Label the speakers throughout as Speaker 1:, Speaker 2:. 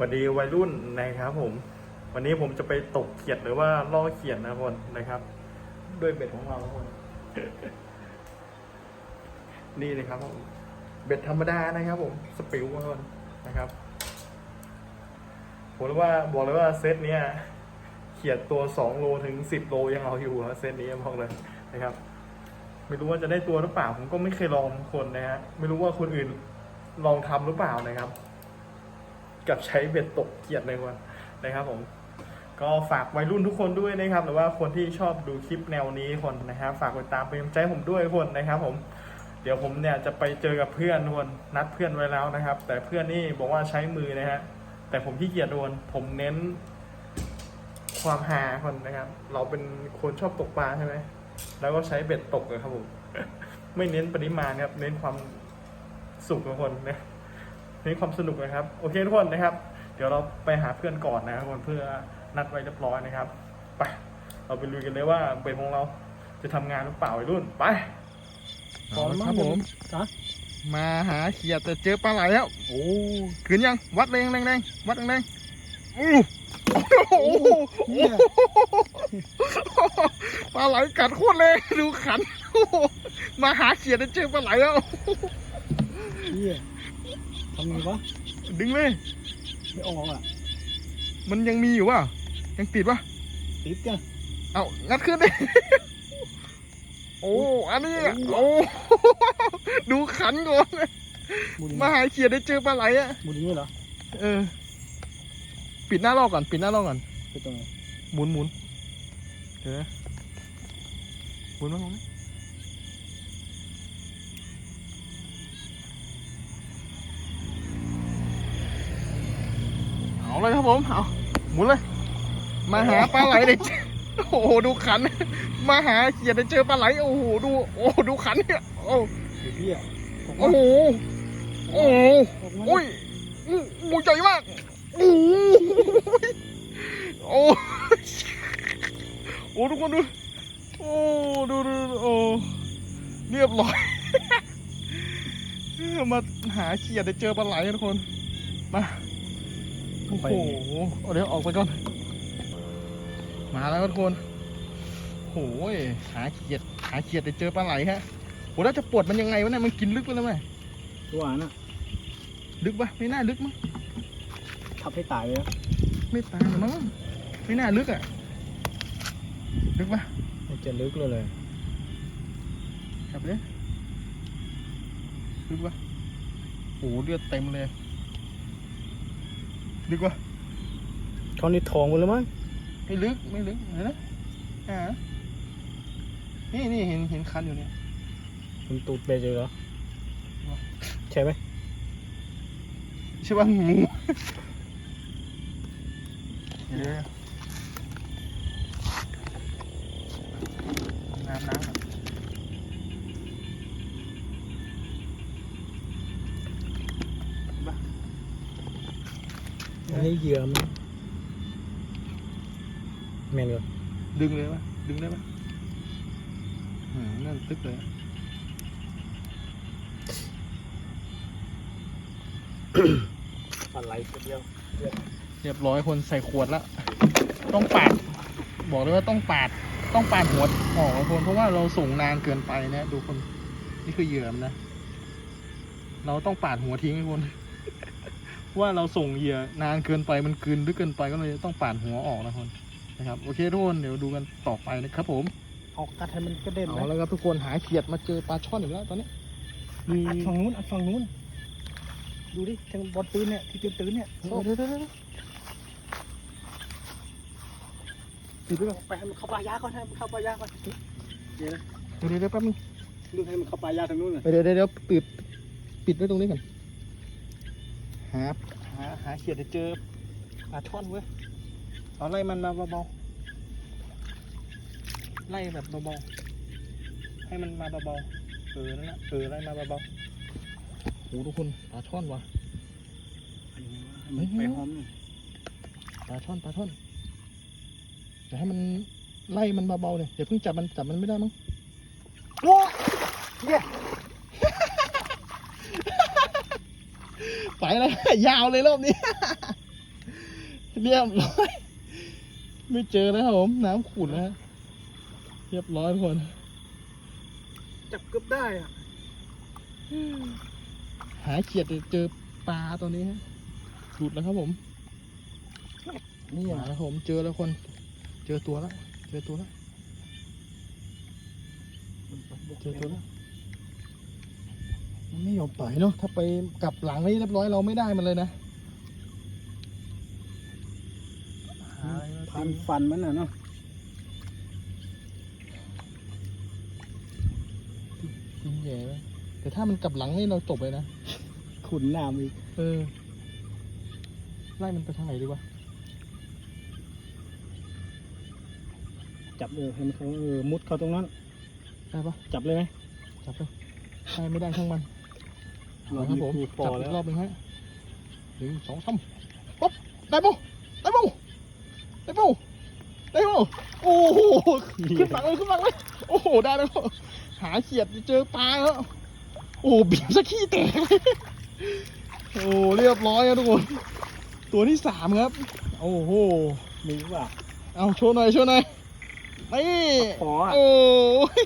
Speaker 1: วัสดีวัยรุ่นนะครับผม วันนี้ผมจะไปตกเขียดหรือว่าล่อเขียดนะคนนะครับ ด้วยเบ็ดของเราทุกคนนี่เลยครับผมเบ็ดธรรมดานะครับ ผมสปิวคนนะครับผมว่าบอกเลยว่าเซตเนี้ยเขียดตัวสองโลถึงสิบโลยังเอาอยู่ครับเซตนี้บอกเลยนะครับ ไม่รู้ว่าจะได้ตัวหรือเปล่าผมก็ไม่เคยลองคนนะฮะไม่รู้ว่าคนอื่นลองทำหรือเปล่านะครับ กับใช้เบ็ดตกเกียดในวันนะครับผมก็ฝากวัยรุ่นทุกคนด้วยนะครับ หรือว่าคนที่ชอบดูคลิปแนวนี้คนนะครับฝากติดตามเป็นกำลังใจผมด้วยคนนะครับ ผม เดี๋ยวผมเนี่ยจะไปเจอกับเพื่อนคนนัดเพื่อนไว้แล้วนะครับ แต่เพื่อนนี่บอกว่าใช้มือนะฮะแต่ผมขี้เกียจโดนผมเน้น ความฮาคนนะครับ เราเป็นคนชอบตกปลาใช่ไหมแล้วก็ใช้เบ็ดตกเลยครับผมไม่เน้นปริมาณครับ เน้นความสุขของคนนะ เน้นความสนุกนะครับ โอเคทุกคนนะครับ เดี๋ยวเราไปหาเพื่อนก่อนนะครับทุกคนเพื่อนัดไว้เรียบร้อยนะครับ ไป เราไปลุยกันเลยว่าเบ็ดของเราจะทำงานหรือเปล่าวัยรุ่น ไป
Speaker 2: เอาละครับผม
Speaker 3: ฮะ
Speaker 2: มาหาเขียดแต่เจอปลาไหลแล้ว โอ้ขึ้นยัง วัดแรงแรงแรงวัดแรงแรงอู้โอ้โห
Speaker 3: เหี้ย
Speaker 2: ปลาไหลกัดโคตรแรงดูขันโอ้โหมาหาเขียดแต่เจอปลาไหลแล้ว
Speaker 3: เฮีย ทำไงวะ
Speaker 2: ดึงเลย
Speaker 3: ไม่ออกอะ
Speaker 2: มันยังมีอยู่วะยังติดวะ
Speaker 3: ติดกัน
Speaker 2: เอางัดขึ้นดิ โอ้ อันนี้อะโอ้ ดูขันก่อน
Speaker 3: หมุน
Speaker 2: มาหาเขียดได้เจอปลาไหลอะ
Speaker 3: หมุนอย่างนี้เหรอ
Speaker 2: เออ ปิดหน้าลอกก่อน ปิดหน้าลอกก่อน
Speaker 3: ไปตรงไหน
Speaker 2: หมุนหมุนเดี๋ยวนะหมุนมาหมุน เลยครับผม เอาหมุนเลย มาหาปลาไหลเด็กโอ้โหดูขัน มาหาเขียดได้เจอปลาไหล โอ้โหดู โอ้โหดูขันเนี่ยโอ้
Speaker 3: พี่อะ
Speaker 2: โอ้โห โอ้โหโอ้ยอู้หูใหญ่มากโอ้โหโอ้โอ้ทุกคนดู โอ้ดูดูดูโอ้เรียบร้อย มาหาเขียดได้เจอปลาไหลทุกคน มา โอ้โหเอาเดี๋ยวออกไปก่อน มาแล้วทุกคนโอ้ยหาเขียดหาเขียดได้เจอปลาไหลฮะโหแล้วจะปวดมันยังไงวะเนี่ยมันกินลึกไปแล้วไหม
Speaker 3: ตัวน่ะ
Speaker 2: ลึกปะไม่น่าลึกมั้ง
Speaker 3: ทับให้ตายเลยนะ
Speaker 2: ไม่ตายหรอกมั้งไม่น่าลึกอะลึกปะ
Speaker 3: มันจะลึกเลยเลย
Speaker 2: กลับเลยลึกปะโอ้โหเลือดเต็มเลย ลึกปะ
Speaker 3: ท่อนนี้ทองหมดแล้วมั้ง
Speaker 2: ไม่ลึกไม่ลึกเห็นไหมอ่านี่นี่เห็นเห็นคันอยู่เนี่ย
Speaker 3: มันตูดเบเจอเหรอใช่ไหม
Speaker 2: ใช่ว่างูเดี๋ยวน้ำน้ำก่อน
Speaker 3: อันนี้ เหยื่อมันแมนเหรอ
Speaker 2: ดึงเลยปะดึงได้ปะอืมนั่นตึกเลยอะ
Speaker 3: อะไรเดียว
Speaker 2: เรียบร้อยคนใส่ขวดแล้วต้องปาด บอกเลยว่าต้องปาด ต้องปาดหัวออกนะคนเพราะว่าเราส่งนานเกินไปนะดูคน นี่คือเหยื่อมันนะ เราต้องปาดหัวทิ้งทุกคนเพราะ ว่าเราส่งเหยื่อนานเกินไปมันกลืนลึกเกินไปก็เลยต้องปาดหัวออกนะคนนะครับโอเคทุกคนเดี๋ยวดูกันต่อไปนะครับผม
Speaker 3: เอากัดให้มันกระเด็น
Speaker 2: เอา
Speaker 3: นะ
Speaker 2: แล้วครับทุกคนหาเขียดมาเจอปลาช่อนอีกแล้วตอนนี้มี
Speaker 3: อัดฝั่งนู้นอัดฝั่งนู้น ดูดิทางบอลปืนเนี่ยที่เป็นปืนเนี่ย
Speaker 2: เดี๋ยวเดี๋ยวเดี๋ยวเดี๋ยว
Speaker 3: ถือไปก่อนไปให้มันเข้าป่ายาก่อนให้มันเข้าป่ายาก่อนเดี๋ยวนะ
Speaker 2: เดี๋ยวเดี๋ยวแป๊บนึง
Speaker 3: ดูให้มันเข้าป่ายาทางนู้นน่ะ
Speaker 2: เดี๋ยวเดี๋ยวเดี๋ยวปิดปิดไว้ตรงนี้ก่อน หาหาหาเขียดจะเจอปลาช่อนเว้ยเอาไล่มันมาเบาๆไล่แบบเบาๆให้มันมาเบาๆเออนั่นแหละเออไล่มาเบาๆโหทุกคนปลาช่อนว่ะ
Speaker 3: ให้มันไปหอมหน่อย
Speaker 2: ปลาช่อนปลาช่อนจะให้มันไล่มันเบาๆเนี่ยอย่าเพิ่งจับมันจับมันไม่ได้มั้ง
Speaker 3: โอ้เนี่ย
Speaker 2: ไปแล้ว ยาวเลยรอบนี้ เรียบร้อย ไม่เจอแล้วครับผม น้ำขุ่นนะฮะเรียบร้อยทุกคน
Speaker 3: จับเกือบได้อะ
Speaker 2: หาเขียดเจอปลาตัวนี้ฮะหลุดแล้วครับผม
Speaker 3: นี่
Speaker 2: มา
Speaker 3: อะ
Speaker 2: แล้วครับผมเจอแล้วคน เจอตัวแล้ว เจอตัวแล้ว เจอตัวแล้ว มันไม่ยอมปล่อยเนาะถ้าไปกลับหลังนี่เรียบร้อยเราไม่ได้มันเลยนะหาอะไรมา
Speaker 3: พัน
Speaker 2: ตี
Speaker 3: ฟันมันน่ะเนาะ
Speaker 2: กินแย่ไหมแต่ถ้ามันกลับหลังนี่เราจบเลยนะ
Speaker 3: ขุนน้ำอีก
Speaker 2: เออไล่มันไปทางไหนดีวะ
Speaker 3: จับเออให้มันเขาเออมุดเข้าตรงนั้น
Speaker 2: ได้ปะ
Speaker 3: จับเลยไหม
Speaker 2: จับเลยได้ไม่ได้ช่างมัน
Speaker 3: เรา
Speaker 2: ครับผม
Speaker 3: มีครู
Speaker 2: จับ
Speaker 3: ปอ
Speaker 2: อี
Speaker 3: แล้
Speaker 2: ก
Speaker 3: ว
Speaker 2: รอบหนึ่งฮะหนึ่งสองสามปุ๊บได้ปุ๊ได้ปุ๊ได้ปุ๊ได้ปุ๊โอ้โหขึ้นฝั่งเลยขึ้นฝั่งเลยโอ้โหได้แล้วหาเขียดเจอปลาแล้วโอ้โหบีบสักขี้แตกเลยโอ้เรียบร้อยครับทุกคนตัวที่สามครับ โอ้โห
Speaker 3: มีว่า
Speaker 2: เอาโชว์หน่อยโชว์หน่อยนี่
Speaker 3: ขออะ
Speaker 2: โอ้ย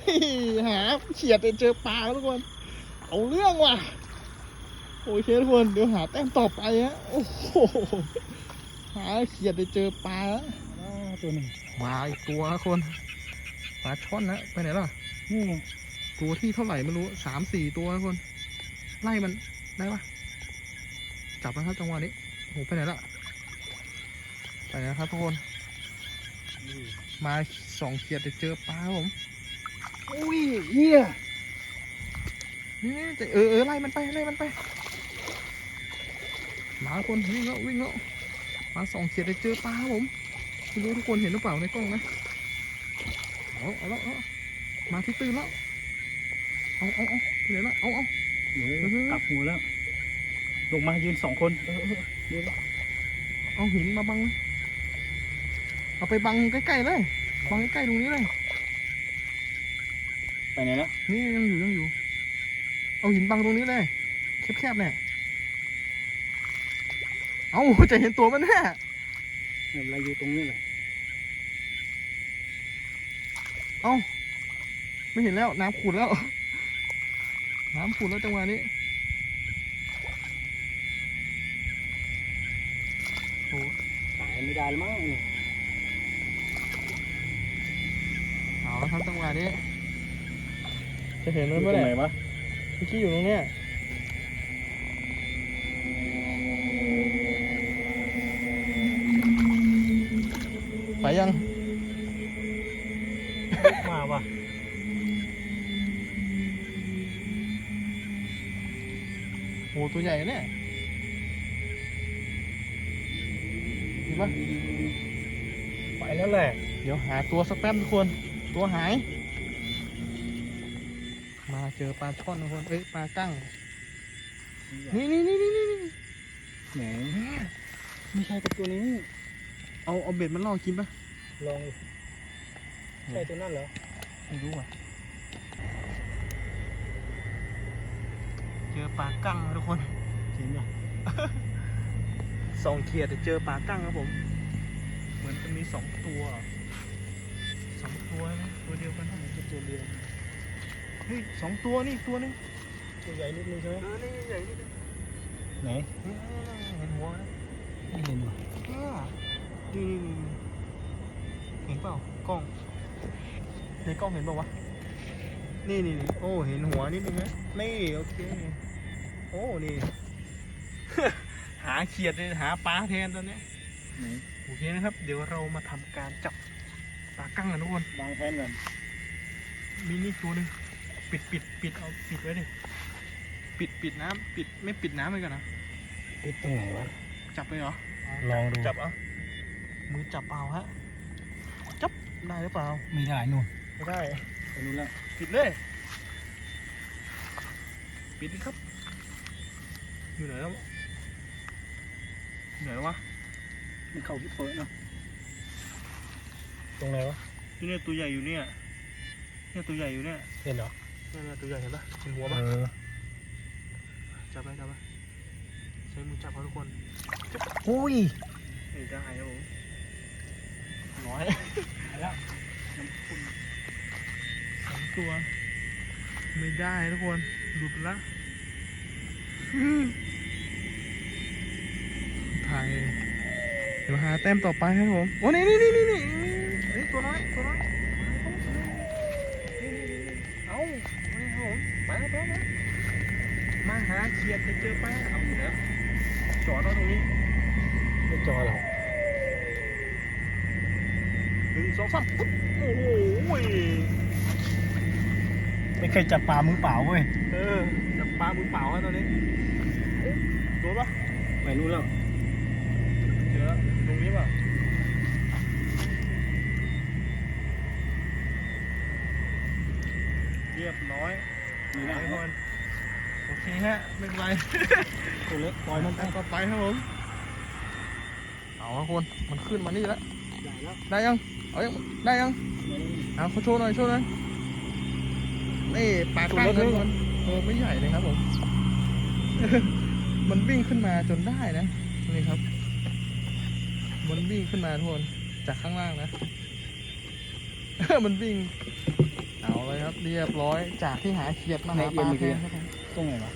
Speaker 2: หาเขียดเจอปลาแล้วทุกคนเอาเรื่องว่ะ โอเคทุกคนเดี๋ยวหาแต้มต่อไปฮะโอ้โหหาเขียดได้เจอปลาแล้ว
Speaker 3: อ่าตัวหนึ่ง
Speaker 2: มาอีกตัวนะคนปลาช่อนนะไปไหนล่ะ
Speaker 3: นี่ไง
Speaker 2: ตัวที่เท่าไหร่ไม่รู้สามสี่ตัวนะคน ไล่มันได้ปะจับนะครับจังหวะนี้โอ้โหไปไหนล่ะไปไหนนะครับทุกคน มาสองเขียดได้เจอปลาครับผม
Speaker 3: อุ้ยเฮีย
Speaker 2: นี่ๆเออเออไล่มันไปไล่มันไปห มาคนวิ่งแล้ววิ่งแล้วมาสองเขียดได้เจอปลาครับผมไม่รู้ทุกคนเห็นหรือเปล่าในกล้องนะเอาเอาแล้วเอามาที่ตื้นแล้วเอาเอาเอาไปไหนละเอาเอา
Speaker 3: เดี๋ยว
Speaker 2: อือฮึ
Speaker 3: กลับหัวแล้ว ลงมายืนสองคนเออเออเดี๋ยว
Speaker 2: เอาหินมาบัง เอาไปบังใกล้ๆเลยบังใกล้ๆตรงนี้เลย
Speaker 3: ไปไหนแล้ว
Speaker 2: นี่ยังอยู่ยังอยู่ เอาหินบังตรงนี้เลยแคบๆเนี่ย เอาจะเห็นตัวมันแน่
Speaker 3: เนี่ยเราอยู่ตรงนี้แหละ
Speaker 2: เอ้าไม่เห็นแล้วน้ำขุ่นแล้ว น้ำขุ่นแล้วจังหวะนี้โอ้
Speaker 3: ตายไม่ได้แล้วมั้งนี่
Speaker 2: เอาแล้วครับจังหวะนี้ จะเห็น
Speaker 3: อ
Speaker 2: มัน
Speaker 3: ยู่ต
Speaker 2: เมื่
Speaker 3: ร
Speaker 2: องไห
Speaker 3: ไหน
Speaker 2: ร่
Speaker 3: วะ
Speaker 2: เมื่อกี้อยู่ตรงเนี้ย ไปยัง
Speaker 3: มาวะ
Speaker 2: โอ้ตัวใหญ่นะเนี่ยเห็นปะ
Speaker 3: ไปแล้วแหละ
Speaker 2: เดี๋ยวหาตัวสักแป๊บทุกคน ตัวหาย มาเจอปลาช่อนทุกคน เอ้ยปลากั้ง นี่นี่นี่นี่นี่นี่
Speaker 3: ไหนไม่ใช่กับตัวนี้
Speaker 2: เอาเอาเบ็ดมันล่อกินปะ
Speaker 3: ลองดิใช่ตัวนั้นเหรอ
Speaker 2: ไม่รู้อะ เจอปลากั้งนะทุกคน
Speaker 3: จริงป่ะ
Speaker 2: สองเขียดแต่เจอปลากั้งครับผม เหมือนจะมีสองตัวสองตัวนะตัวเดียวกันนะ
Speaker 3: จะตัวเดียว
Speaker 2: เฮ้ยสองตัวนี่อีกตัวนึง
Speaker 3: ตัวใหญ่นิดนึงใช่ไหม
Speaker 2: เออนี่ใหญ่นิดนึง
Speaker 3: ไหน
Speaker 2: นี่เห็นหัวไหม
Speaker 3: ไม่เห็นว่ะ
Speaker 2: อ่า นี่นี่นี่เห็นเปล่ากล้อง ในกล้องเห็นเปล่าวะ นี่นี่นี่โอ้ เห็นหัวนิดนึงนะนี่โอเค โอ้ นี่ หาเขียดเลยหาปลาแทนตอนเนี้ย
Speaker 3: ไหน
Speaker 2: โอเคนะครับ เดี๋ยวเรามาทำการจับปลากั้งกันทุกคน
Speaker 3: บางแทนกัน
Speaker 2: มีนี่ตัวหนึงปิดปิดปิดเอาปิดไว้ดิปิดปิดน้ำปิดไม่ปิดน้ำเลยกันนะ
Speaker 3: ติดตรงไหนวะ
Speaker 2: จับเลยเหรอ
Speaker 3: ลองดู
Speaker 2: จับเอา มือจับเปล่าฮะจับได้หรือเปล่า
Speaker 3: ไม่ได้นู่น
Speaker 2: ไม่ได้
Speaker 3: ไปนู่นแล้ว
Speaker 2: ปิดเลยปิดดิครับ อยู่ไหนแล้วอยู่ไหนแล้ววะ
Speaker 3: มันเข้าที่เปิดเนาะตรงไหนวะ
Speaker 2: ที่เนี่ยตัวใหญ่อยู่เนี่ยเนี่ยตัวใหญ่อยู่เนี่ย
Speaker 3: เห็นเหรอ
Speaker 2: เนี่ยเนี่ยตัวใหญ่เห็นปะเห็นหัวปะ
Speaker 3: เออ
Speaker 2: จับไปจับไปใช้มือจับเขาทุกคน
Speaker 3: อุ้ย
Speaker 2: ไม่ได้ครับผม น้อย
Speaker 3: แล้ว
Speaker 2: สองตัว ไม่ได้ทุกคน หลุดละไทยเดี๋ยวหาแต้มต่อไปครับผม โอ้นี่นี่นี่นี่นี่นี่ตัวน้อย ตัวน้อย เอาไม่ครับผมไปแล้วไปแล้วมาหาเขียดจะเจอป้าเอาอยู่แล้วจอดเอาตรงนี้
Speaker 3: ไม่จอดหรอก
Speaker 2: หนึ่งสองสามปุ๊บโอ้โห
Speaker 3: ไม่เคยจับปลามือเปล่าเว้ย
Speaker 2: เออจับปลามือเปล่าแล้วตอนนี้เอ๊ะโดนปะ
Speaker 3: ไม่รู้แล้ว
Speaker 2: เจอแล้วตรงนี้ป่ะเรียบร้อย
Speaker 3: มีนะ
Speaker 2: ทุกคนโอเคฮะ ไม่เป็นไร
Speaker 3: ตัวเล็กปล่อยมันไป
Speaker 2: ต่อไปครับผม เอาละคน มันขึ้นมานี่แล้ว
Speaker 3: ใหญ่แล้ว
Speaker 2: ได้ยัง เอายังได้ยังเอาเขาโชว์หน่อยโชว์หน่อยนี่ปลาข้างนั้นมันเออไม่ใหญ่เลยครับผม มันวิ่งขึ้นมาจนได้นะนี่ครับ มันวิ่งขึ้นมาทุกคนจากข้างล่างนะมันวิ่ง เอาเลยครับ เรียบร้อยจากที่หาเขียดมาหาปลาแทนครับผม
Speaker 3: ตรงไหนวะ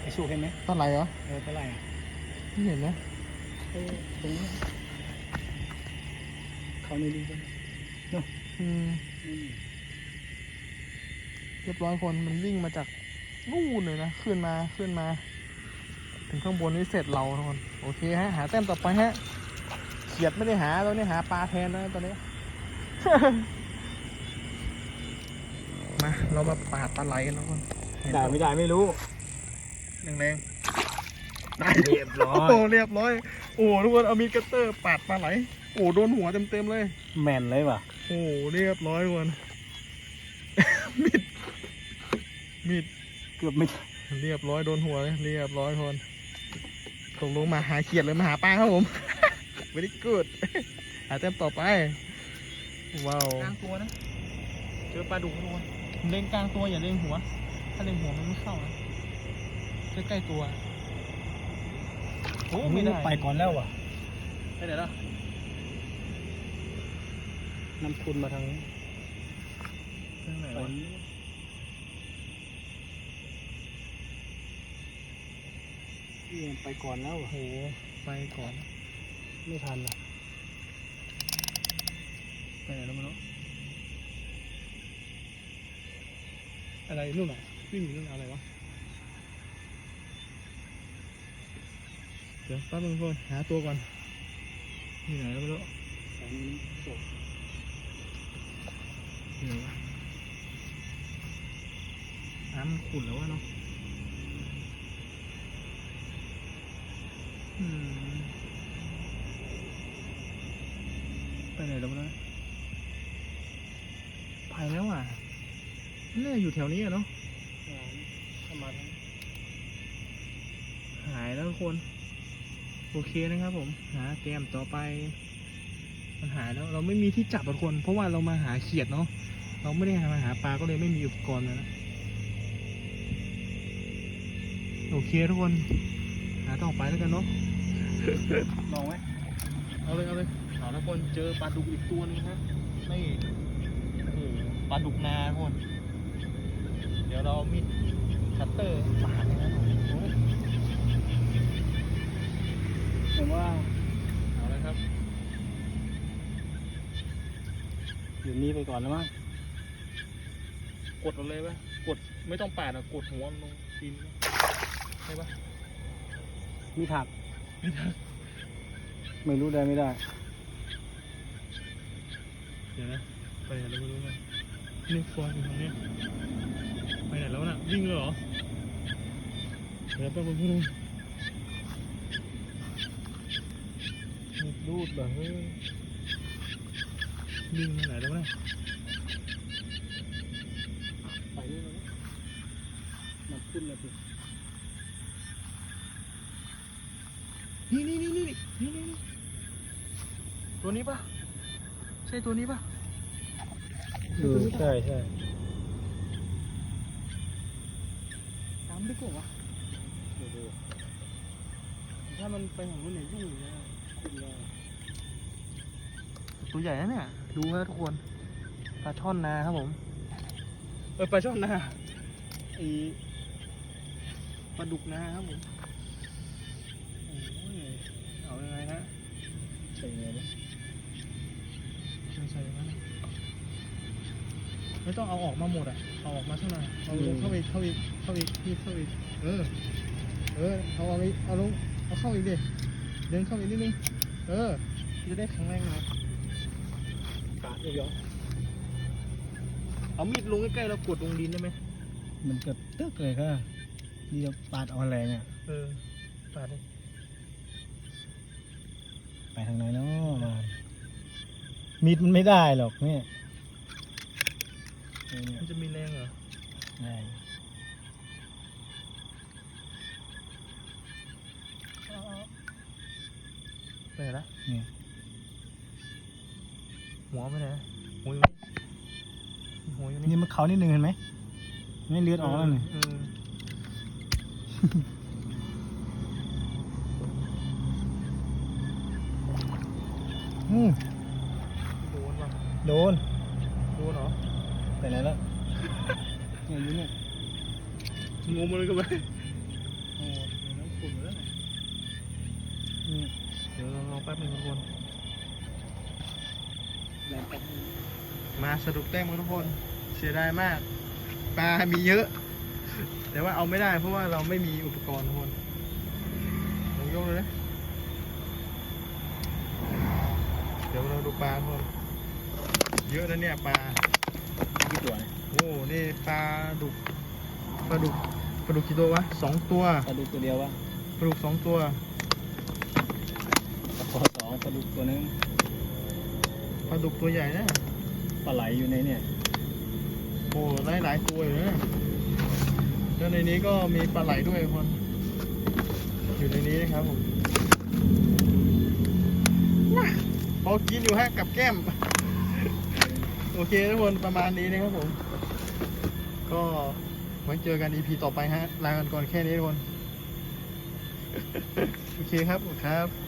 Speaker 3: ไอ้สู้เห็นไหม
Speaker 2: เท่าไหร่เหรอ
Speaker 3: เออเท่าไหร่อะ
Speaker 2: ไม่เห็นนะ
Speaker 3: เออตรงนี้ เขาไม่รู้กัน
Speaker 2: อืม
Speaker 3: อืม
Speaker 2: เรียบร้อยคนมันวิ่งมาจากนู่นเลยนะขึ้นมาขึ้นมา ถึงข้างบนนี้เสร็จเราทุกคนโอเคฮะหาแต้มต่อไปฮะเขียดไม่ได้หาตอนนี้หาปลาแทนนะตอนนี้มาเรามาปาดปลาไหลกันทุกคน
Speaker 3: ได้ไม่ได้ไม่รู้
Speaker 2: แรงๆได้
Speaker 3: เรียบร้อ
Speaker 2: โอ้
Speaker 3: ย
Speaker 2: เรียบร้อย โอ้ทุกคนเอามีดคัตเตอร์ปาดปลาไหล โอ้โดนหัวเต็มๆเลย
Speaker 3: แม่นเลยว่ะ
Speaker 2: โอ้เรียบร้อยทุกคน มีด มีด
Speaker 3: เกือบไม่
Speaker 2: เรียบร้อยโดนหัวเลยเรียบร้อยทุกคนตกลงมาหาเขียดเลยมาหาปลาครับผม very good หาแต้มต่อไป ว้าว กลางตัวนะ เจอปลาดุกทุกคนเล็งกลางตัวอย่าเล็งหัว ถ้าเล็งหัวมันไม่เข้านะใกล้ๆตัว โอ้ไม่ได้
Speaker 3: ไปก่อนแล้วว่ะ
Speaker 2: ไปไหนล่ะ
Speaker 3: น้ำคุณมาทางนี้
Speaker 2: ไปไหน
Speaker 3: ไป
Speaker 2: วะ
Speaker 3: นี้นี่ไปก่อนแล้วอะ
Speaker 2: โอ้โหไปก่อน
Speaker 3: ไม่ทันอะ
Speaker 2: ไปไหนแล้วไม่รู้อะไรนู่นอะวิ่งอยู่นู่นอะไรวะ เดี๋ยวแป๊บนึงก่อนหาตัวก่อนอยู่ไหนแล้วไม่รู้
Speaker 3: แต่นี้จบ
Speaker 2: อยู่ไหนวะน้ำมันขุ่นแล้ววะเนาะอืมไปไหนแล้วไม่รู้ไปแล้วอะน่าอยู่แถวนี้อะเนาะ
Speaker 3: เข้ามาทางนี้
Speaker 2: หายแล้วทุกคน โอเคนะครับผมหาแกมต่อไปมันหายแล้วเราไม่มีที่จับทุกคน เพราะว่าเรามาหาเขียดเนาะเราไม่ได้มาหาปลาก็เลยไม่มีอุปกรณ์นะโอเคทุกคน หาต่อไปแล้วกันเนาะ
Speaker 3: ลองไหม
Speaker 2: เอาเลยเอาเลยเอาทุกคนเจอปลาดุกอีกตัวหนึงครับนี่โอ้โหปลาดุกนาทุกคน เดี๋ยวเราเอามีดคัตเตอร์ปาดเลยนะโอ้ย
Speaker 3: ผมว่า
Speaker 2: เอาเลยครับ
Speaker 3: อยู่นี่ไปก่อนแล้วมั้ง
Speaker 2: กดเอาเลยปะกดไม่ต้องปาดอะกดหัวมันลงดินปะใช่ปะ
Speaker 3: มีถัก
Speaker 2: ไม่ได้
Speaker 3: ไม่รู้ได้ไม่ได้
Speaker 2: เดี๋ยวนะ ไปไหนแล้วไม่รู้เลยนี่ฟอนอยู่ตรงนี้ไปไหนแล้วน่ะวิ่งเลยเหรอเดี๋ยวแป๊บนึงพี่นึง รูดเหรอเฮ้ยวิ่งไปไหนแล้วน่ะ
Speaker 3: ไปนี่เลยมันขึ้นแล้วสิ
Speaker 2: นี่นี่นี่นี่นี่นี่นี่ตัวนี้ปะใช่ตัวนี้ปะ
Speaker 3: เออใช่ใช่
Speaker 2: น้ำลึกกว่าวะ
Speaker 3: เดี๋ยวดู
Speaker 2: ถ้ามันไปของนู้นเนี่ยยุ่งเลยนะโค ตัวใหญ่นะเนี่ย ดูนะทุกคนปลาช่อนนาครับผม เออปลาช่อนนาไอปลาดุกนาครับผมโอ้ยเอายังไงฮะ
Speaker 3: ใช่ไงวะ
Speaker 2: ไม่ใช่อย่างนั้นไม่ต้องเอาออกมาหมดอะ เอาออกมาเท่าไหร่เอาลงเข้าอีกเข้าอีกเข้าอีกพี่เข้าอีกเออ เออ เอาเอาอีกเอาลง เอาเข้าอีกดิ เดินเข้าอีกนิดนึง เออ จะได้แข็งแรงหน่อย
Speaker 3: ขาดเยอะ
Speaker 2: เอามีดลงใกล้ๆแล้วกดลงดินได้ไหม
Speaker 3: มันก็ตึกเลยค่ะนี่จะปาดออนแรงอะ
Speaker 2: เออปาดดิ
Speaker 3: ไปทางไหนเนาะมีดมันไม่ได้หรอกเนี่ยเออเนี่ย
Speaker 2: มันจะมีแรงเหรอ
Speaker 3: ได้
Speaker 2: ไปไหนละ
Speaker 3: เนี่ย
Speaker 2: หัวไปไหนหัวอยู่นี่หัวอยู่นี่
Speaker 3: นี่มันเขานิดนึงเห็นไหมไม่เลือดออกแล้วนี่
Speaker 2: เออ
Speaker 3: อืม
Speaker 2: โดนป่ะ
Speaker 3: โดน
Speaker 2: โดนเหรอ
Speaker 3: ไปไหนแล้วเนี่ยอยู่เนี่ย
Speaker 2: งมเลยกันไปโอ้ยน้ำขุ่นหมดแล้วเนี่ย
Speaker 3: เนี่ย
Speaker 2: เดี๋ยวเรารอแป๊บหนึงทุกคน
Speaker 3: แรงแป๊บนึง
Speaker 2: มาสรุปแต้มกันทุกคนเสียดายมาก ปลา มีเยอะ แต่ว่าเอาไม่ได้เพราะว่าเราไม่มีอุปกรณ์ทุกคนลองยกเลยนะเดี๋ยวเราดูปลาทุกคนเยอะนะเนี่ยปลา
Speaker 3: กี่ตัวเนี่ย
Speaker 2: โอ้นี่ปลาดุกปลาดุกปลาดุกกี่ตัววะสองตัว
Speaker 3: ปลาดุกตัวเดียววะ
Speaker 2: ปลาดุกสองตัว
Speaker 3: ปลาคอสองปลาดุกตัวนึง
Speaker 2: ปลาดุกตัวใหญ่นะ
Speaker 3: ปลาไหลอยู่ในเนี่ย
Speaker 2: โอ้หลายหลายตัวอยู่นะแล้วในนี้ก็มีปลาไหลด้วยทุกคนอยู่ในนี้นะครับผมว้าพอกินอยู่ฮะกับแก้ม โอเคทุกคนประมาณนี้นะครับผม ก็ไว้เจอกัน EP ต่อไปฮะลากันก่อนแค่นี้ทุกคน โอเคครับครับ